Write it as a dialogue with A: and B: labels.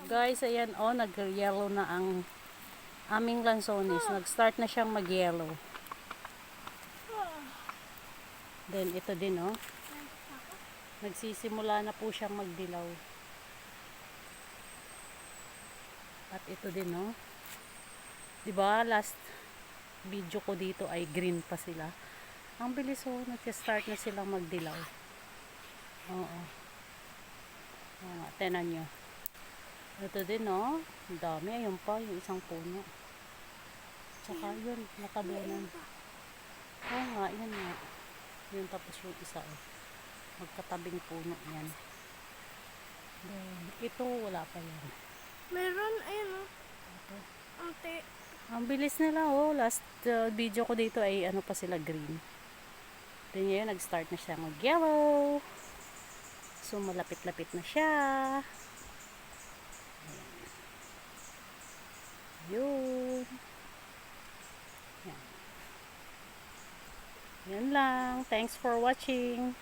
A: Guys, ayan oh, nag-yellow na ang aming lansones. Nag-start na siyang mag-yellow. Then ito din oh. Nagsisimula na po siyang magdilaw. At ito din oh. 'Di ba last video ko dito ay green pa sila. Ang bilis oh, nag-start na silang magdilaw. Oo. Oo nga, tenan nyo. Ito din oh. Ang dami. Ayun pa, yung isang puno. Tsaka yun, nakabunan. Oo nga, yun nga. Yun tapos yung isa oh. Magkatabing puno yan. Then, ito wala pa yan.
B: Meron, ayun o. Ante.
A: Ang bilis nila oh. Last uh, video ko dito ay ano pa sila green. Then ngayon nag-start na siya mag-yellow. So malapit-lapit na siya. Yun. Yan. Yan lang. Thanks for watching.